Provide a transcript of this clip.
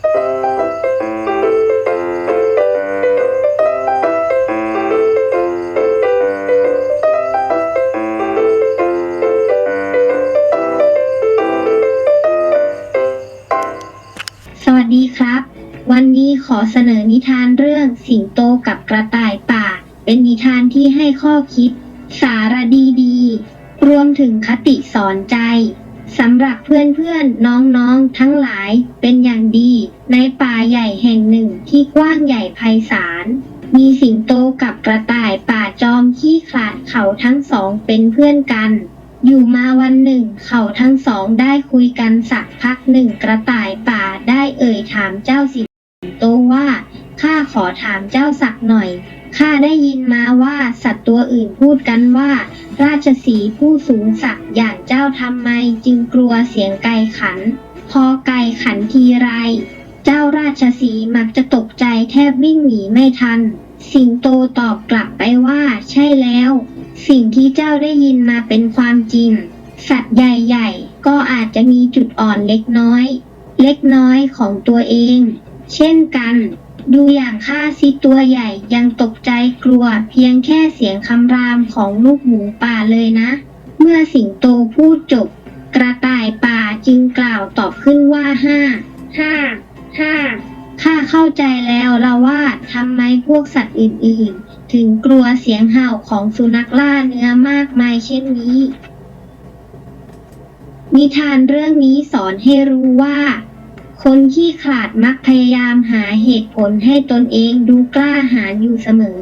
สวัสดีครับ วันนี้ขอเสนอนิทานเรื่องสิงโตกับกระต่ายป่า เป็นนิทานที่ให้ข้อคิด สาระดีๆรวมถึงคติสอนใจ สำหรับเพื่อนๆ น้องๆ ทั้งหลายเป็นอย่างดี ในป่าใหญ่แห่งหนึ่งที่กว้างใหญ่ไพศาล มีสิงโตกับกระต่ายป่าจอมขี้ขลาดเขาทั้งสองเป็นเพื่อนกัน อยู่มาวันหนึ่งเขาทั้งสองได้คุยกันสักพักหนึ่งกระต่ายป่าได้เอ่ยถามเจ้าสิงโตว่า ข้าขอถามเจ้าสักหน่อย ข้าได้ยินมาว่าสัตว์ตัวอื่นพูดกันว่า ราชสีผู้สูงศักอย่างเจ้าทำไมจึงกลัวเสียงไก่ขัน พอไก่ขันทีไร เจ้าราชสีมักจะตกใจแทบวิ่งหนีไม่ทัน สิงโตตอบกลับไปว่าใช่แล้ว สิ่งที่เจ้าได้ยินมาเป็นความจริง สัตว์ใหญ่ๆ ก็อาจจะมีจุดอ่อนเล็กน้อย เล็กน้อยของตัวเอง เช่นกัน ดูอย่างข้าสิตัวใหญ่ยังตกใจกลัวเพียงแค่เสียงคำรามของลูกหมูป่าเลยนะ เมื่อสิงโตพูดจบ กระต่ายป่าจึงกล่าวตอบขึ้นว่าห้าห้าห้าข้าเข้าใจแล้วละว่าทำไมพวกสัตว์อื่นๆ ถึงกลัวเสียงเห่าของสุนัขล่าเนื้อมากมายเช่นนี้ นิทานเรื่องนี้สอนให้รู้ว่า คนขี้ขลาดมักพยายามหาเหตุผลให้ตนเองดูกล้าหาญอยู่เสมอ